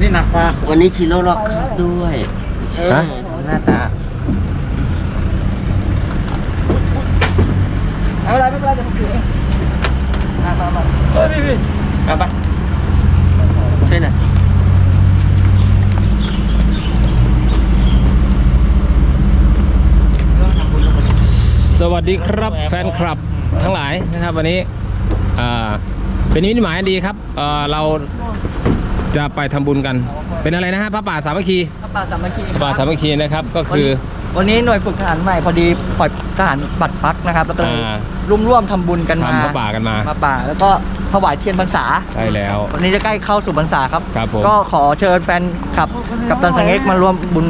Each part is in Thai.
นี่หนักกว่าวันนี้ชิโร่ล็อกครับด้วยฮะเออหน้าตาเอาอะไรไม่เป็นไรเดี๋ยวผมถือเองมามามาเฮ้ยพี่พี่เอาไปช่วยหน่อยสวัสดีครับแฟนคลับทั้งหลายนะครับ วันนี้อ่า เป็นนิมิตหมายอันดีครับเอ่อเราจะไปทำบุญกัน เป็นอะไรนะฮะพระป่าสามัคคีพระป่าสามัคคีพระป่าสามัคคีนะครับก็คือวันนี้หน่วยฝึกทหารใหม่พอดีปล่อยทหารบัตรพักนะครับ แล้วก็เลยอ่าร่วมร่วมทำบุญกันมาทำพระป่ากันมามาป่า แล้วก็ถวายเทียนพรรษาใช่แล้ว วันนี้จะใกล้เข้าสู่พรรษาครับครับผมก็ขอเชิญแฟนคลับกับตันสังเอกมาร่วมบุญ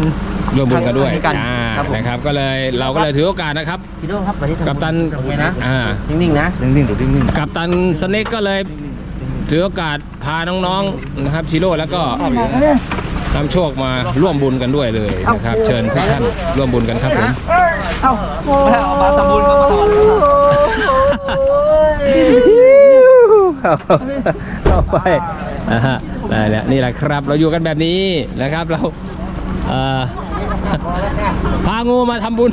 ร่วมบุญกันด้วยครั้งนี้กันอ่าครับผมนะครับ ก็เลยเราก็เลยถือโอกาสนะครับชิโร่ครับวันนี้ทำกัปตันทำไงนะอ่านิ่งๆนะนิ่งๆดูนิ่งกัปตันสเน็กก็เลยถือโอกาสพาน้องๆนะครับชิโร่แล้วก็นำโชคมาร่วมบุญกันด้วยเลยนะครับ เชิญทุกท่านร่วมบุญกันครับผมๆเอ้าเอามาทำบุญครับมาทำบุญครับเข้าไปนะฮะได้แล้วนี่แหละครับ เราอยู่กันแบบนี้นะครับเราเอ่อ พางูมาทำบุญ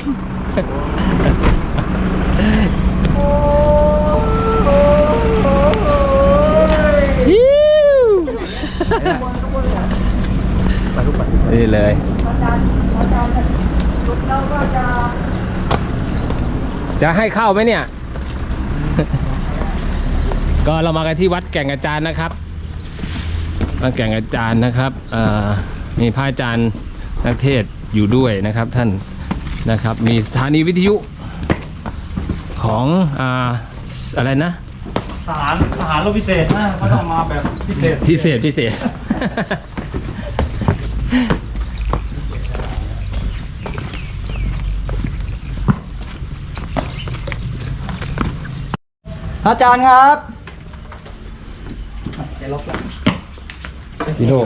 นี่เลย จะให้เข้าไหมเนี่ย ก็เรามากันที่วัดแก่งอาจารย์นะครับวัดแก่งอาจารย์นะครับมีพระอาจารย์นักเทศ อยู่ด้วยนะครับท่านนะครับมีสถานีวิทยุของอ่าอะไรนะทหารทหารรบพิเศษนะเขาต้องมาแบบพิเศษพิเศษพิเศษ อาจารย์ครับชิโร่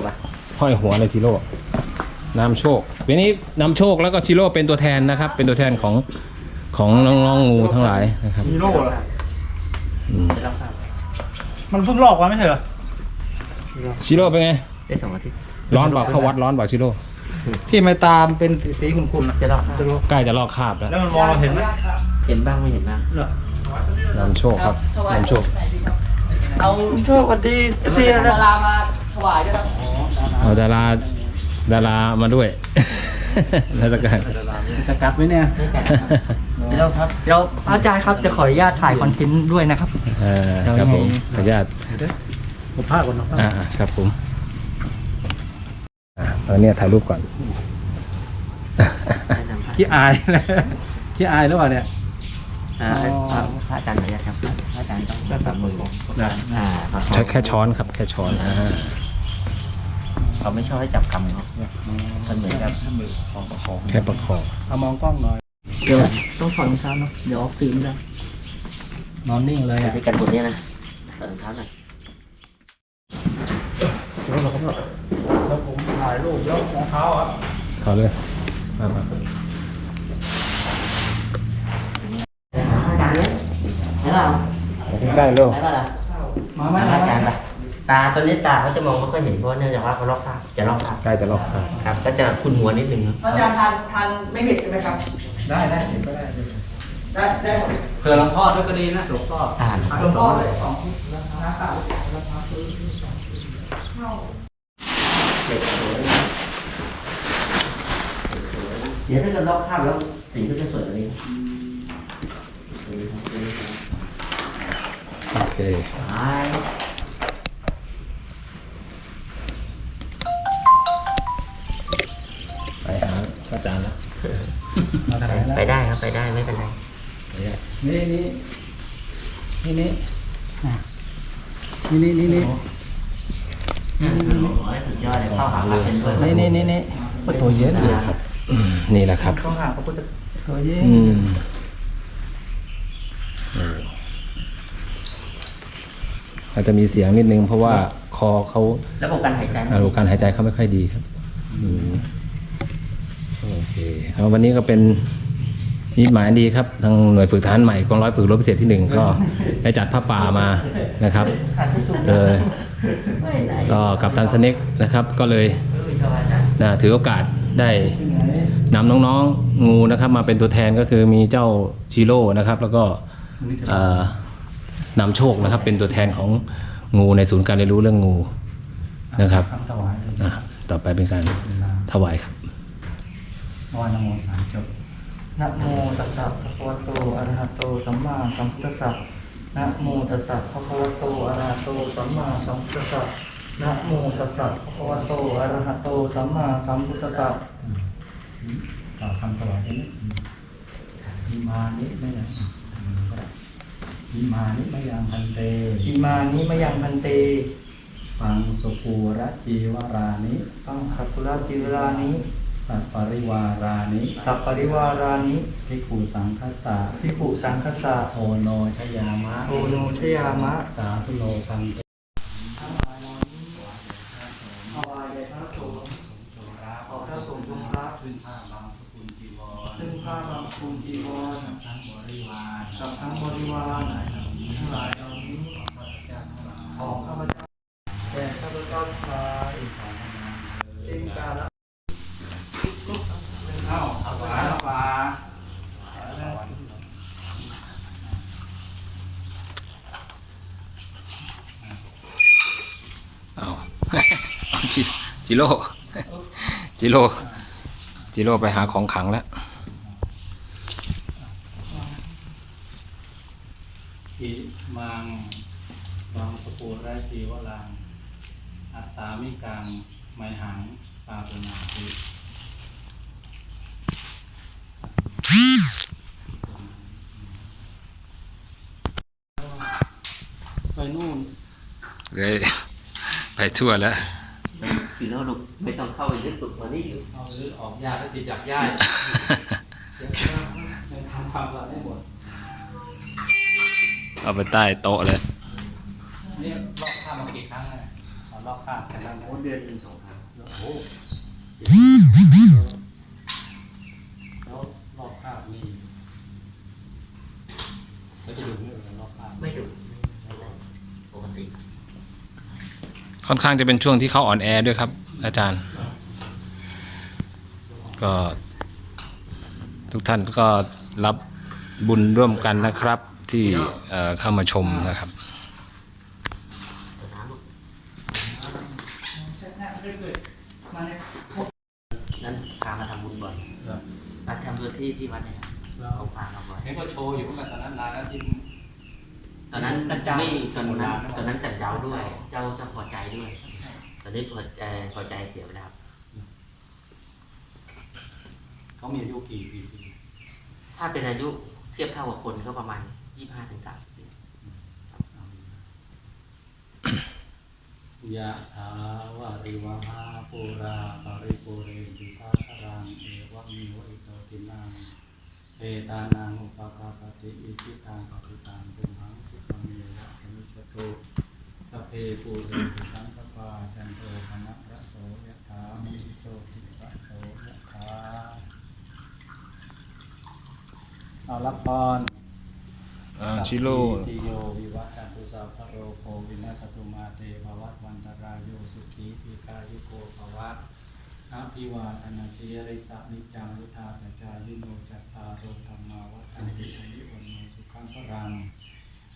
ห้อยหัวเลยชิโร่ นำโชควันนี้นำโชคแล้วก็ชิโร่เป็นตัวแทนนะครับ เป็นตัวแทนของของน้องๆงูทั้งหลายนะครับฮีโร่เหรออืมมันเพิ่งลอกมาไม่ใช่เหรอชิโร่เป็นไง ได้สองอาทิตย์ ร้อนเปล่าเข้าวัดร้อนเปล่าชิโร่ที่ไม่ตามเป็นสีขุ่นๆนะจะลอกจะรู้ใกล้จะลอกคราบแล้วแล้วมันมองเราเห็นไหมเห็นบ้างไม่เห็นบ้างเหรอนำโชคครับนำโชคเอาโชควันดีเสียดารามาถวายด้วยครับเอาดารา ดารามาด้วย ราชการจะกลับไหมเนี่ยเดี๋ยวครับเดี๋ยวอาจารย์ครับจะขออนุญาตถ่ายคอนเทนต์ด้วยนะครับเออครับผมขออนุญาตผมพาก่อนเนาะอ่าครับผมอ่าตอนนี้ถ่ายรูปก่อนแนะนำพระขี้อายนะขี้อายหรือเปล่าเนี่ยอ่าอ๋ออ่าพระอาจารย์ขออนุญาตครับพระอาจารย์ต้องต้องจับมือผมนะอ่าครับใช้แค่ช้อนครับแค่ช้อนอ่า เขาไม่ชอบให้จับกำเขามันเหมือนกับมือของประคองแค่ประคองเอามองกล้องหน่อยเดี๋ยวต้องถอดรองเท้าเนาะเดี๋ยวออกซื้อไม่ได้นอนนิ่งเลยใส่อะด้วยกันบนนี้นะเออเท้าหน่อยแล้วผมถ่ายรูปแล้วรองเท้าอะขอเลยมามาอาจารย์เนี้ยเห็นเปล่าใกล้ๆเร็วเห็นเปล่าล่ะมาไหมอามาไหมจารย์ไป ตาตัวนี้ตาเขาจะมองไม่ค่อยเห็นเพราะเนื่องจากว่าเขาลอกคราบจะลอกคราบใกล้จะลอกคราบครับ ก็จะคุณหัวนิดนึงอาจารย์ทานทานไม่เผ็ดใช่ไหมครับ ได้ได้เห็นก็ได้ได้ได้หมดเผื่อหลวงพ่อด้วยก็ดีนะหลวงพ่ออ่านหลวงพ่อเลยสองน้ำเปล่าเดี๋ยวถ้าเกิดลอกคราบแล้วสีก็จะสวยกว่านี้โอเค ไปไป หาพระอาจารย์แล้วไปได้ครับไปได้ไม่เป็นไรนี่นี่นี่นี่อะนี่นี่นี่นี่โอ้โหสุดยอดเลยเข้าหาพระเป็นเพื่อนนี่นี่นี่นี่ตัวเย็นเลยครับอืมนี่แหละครับเข้าหาพระพุทธตัวเย็นอืมโอ้อาจจะมีเสียงนิดนึงเพราะว่าคอเขาระบบการหายใจระบบการหายใจเขาไม่ค่อยดีครับ อืม โอเคครับวันนี้ก็เป็นนิหมายดีครับ ทางหน่วยฝึกทหารใหม่กองร้อยฝึกรบพิเศษที่หนึ่งก็ได้จัดผ้าป่ามานะครับเลยก็กับตันสเน็กนะครับ ก็เลยนะถือโอกาสได้นำน้องๆงูนะครับ มาเป็นตัวแทนก็คือมีเจ้าชิโร่นะครับ แล้วก็นำโชคนะครับ เป็นตัวแทนของงูในศูนย์การเรียนรู้เรื่องงูนะครับต่อไปเป็นการถวายครับ วานโมสามจบนะโมตัสสะภะคะวะโตอะระหะโตสัมมาสัมพุทธัสสะนะโมตัสสะภะคะวะโตอะระหะโตสัมมาสัมพุทธัสสะนะโมตัสสะภะคะวะโตอะระหะโตสัมมาสัมพุทธัสสะต่อคำถวายนี้อิมานิไม่ยังก็ได้อิมานิไม่ยังพันเตอิมานิมะยังพันเต ปังสุปูระจีวรานิปังขัตุระจิรานิ สัพปริวารานิสัพปริวารานิภิกขุสังคัสสะพิปุสังคสะโอโนชยามะโอโนชยามะ สาธุโลพันเตทั้งหลายเหล่านี้ถวายแด่พระสงฆ์ขอพระสงฆ์จงรับซึ่งผ้าบางสกุลจีวรซึ่งผ้าบางคุณจีวรทั้งบริวารกับทั้งบริวารทั้งหลายเหล่านี้ของข้าพเจ้าแต่ข้าพเจ้าทั้งหลายสิ้นกาล เอ้าเอาปลาเอาปลา เอา จิจิโร่จิโร่จิโร่ไปหาของขลังแล้วอิมังบางสกุลไรจีวรังอัสสามิกังไมหังปาปนาติไปนู่นเลยไปทั่วแล้ว สีโนลูกไม่ต้องเข้าไปยึดตุกมานี่อยู่เอาหรือออกยาแล้วติดจับย่ายเดี๋ยวจะทำความสะอาดให้หมดเอาไปใต้โต๊ะเลยนี่ลอกข้ามมากี่ครั้งแล้วเอาลอกข้ามแต่ละโอ้เดือนหนึ่งสองครั้งโอ้โหแล้วลอกข้ามนี่แล้วจะดูเรื่องลอกข้าม ไม่ดุปกติ ค่อนข้างจะเป็นช่วงที่เขาอ่อนแอด้วยครับ อาจารย์ ก็ทุกท่านก็รับบุญร่วมกันนะครับที่เอ่อเข้ามาชมนะครับนั้นพามาทำบุญบ่อยมาทำบุญที่ที่วัดเนี่ยเขาพามาบ่อยเห็นก็โชว์อยู่เมื่อตอนนั้นนานแล้วที่ ตอนนั้นจัดเจ้าไม่ตอนนั้นตอนนั้นจัดเจ้าด้วย เจ้าเจ้าพอใจด้วย ตอนนี้พอใจพอใจเสียไปแล้วครับเขามีอายุกี่ปีปีถ้าเป็นอายุเทียบเท่ากับคนก็ประมาณยี่ห้าถึงสามสิบปียะถาวาริวหาปูราปาริปุเรนติสาคารังเอวะมิวะอิโตตินังเอตานังอุปกาปฏิอิจิตังปฏิตังตุ มหังสุปะเมวะสมิจจตุสัพเพปูเรนติสังกปาจันโทปนะระโสยะถามิโสติระโสยะถาเอารับพรอ่าชิโร่ติโยวิวัตชันตุสัพพโรโควินาสตุมาเตภวัตวันตรายโยสุขีทีกายุโกภวะอาภิวาทนาสีริสานิจังวุธาปจายิโนจัตตารโรธรรมาวัฏันติอายุวันโนสุขังพรัง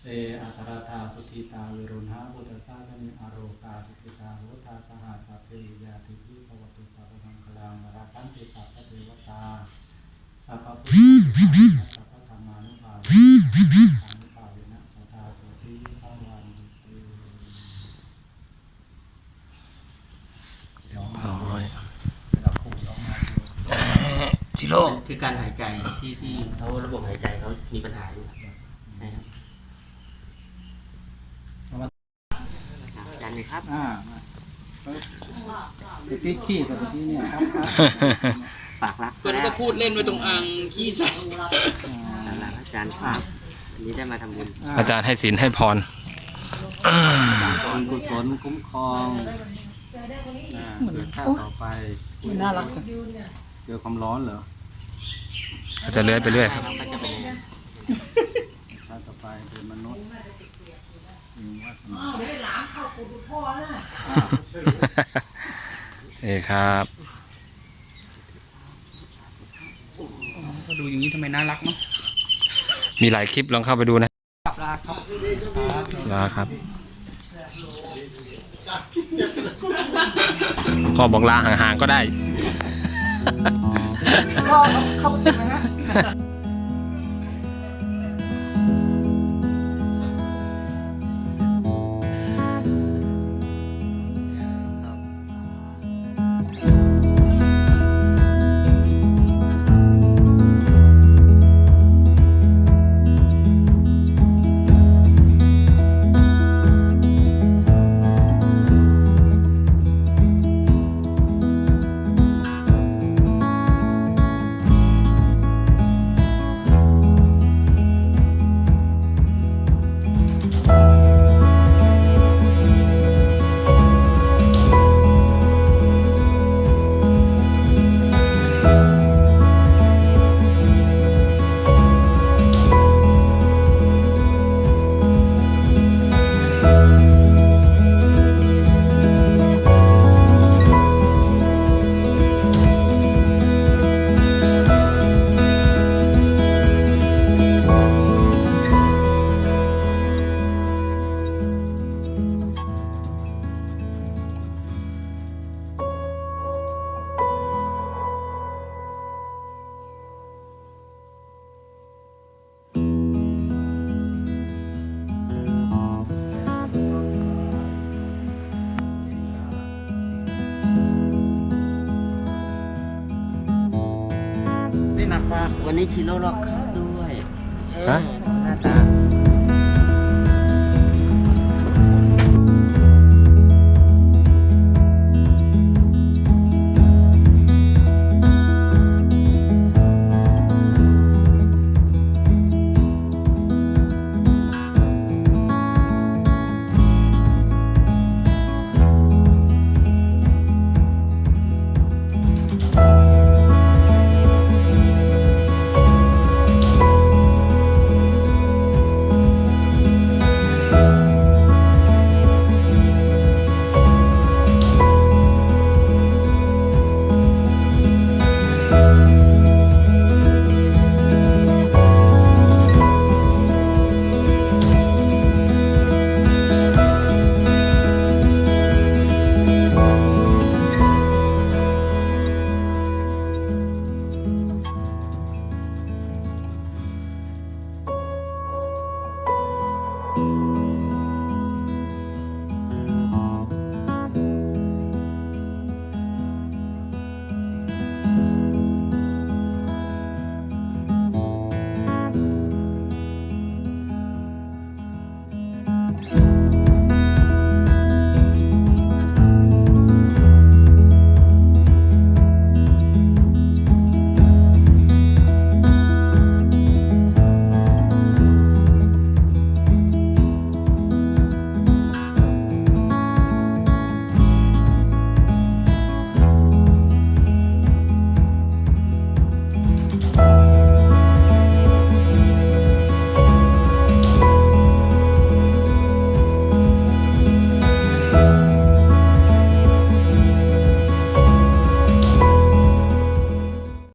เออัตราธาสุขีตาวิรุณหาบุตตสาสนิอโรกาสุขีตาโหตาสหัสสะเพยาติพิภวตุสัพพังคลังราคันติสัพพเทวตาสัพพุทธสัพพธรรมานุภาเวสันุภาเวนะสัทธาโสติภาวันตุเดี๋ยวมาจิโร่คือการหายใจที่ที่เขาระบบหายใจเขามีปัญหาอยู่ครับนะครับอาจารย์เลย ครับอ่ามาเมื่อกี้ขี้กับเมื่อกี้เนี่ยครับฝากรักก็นี่ก็พูดเล่นไว้ตรงอ่างขี้ใส่หลังอาจารย์ภาพอันนี้ได้มาทำบุญอาจารย์ให้ศีลให้พร บุญกุศลคุ้มครองอ่าเกิดชาติต่อไปน่ารักจังเจอความร้อนเหรออาจจะเลื้อยไปเรื่อยครับก็จะเป็นชาติต่อไปเป็นมนุษย์ มีวาสนานี่ครับ ก็ดูอย่างนี้ทำไมน่ารักเนาะมีหลายคลิปลองเข้าไปดูนะกลับลาครับลาครับพ่อบอกลาห่างๆก็ได้นี่หนักมาก วันนี้ชิโร่ล็อกด้วยฮะ หน้าตา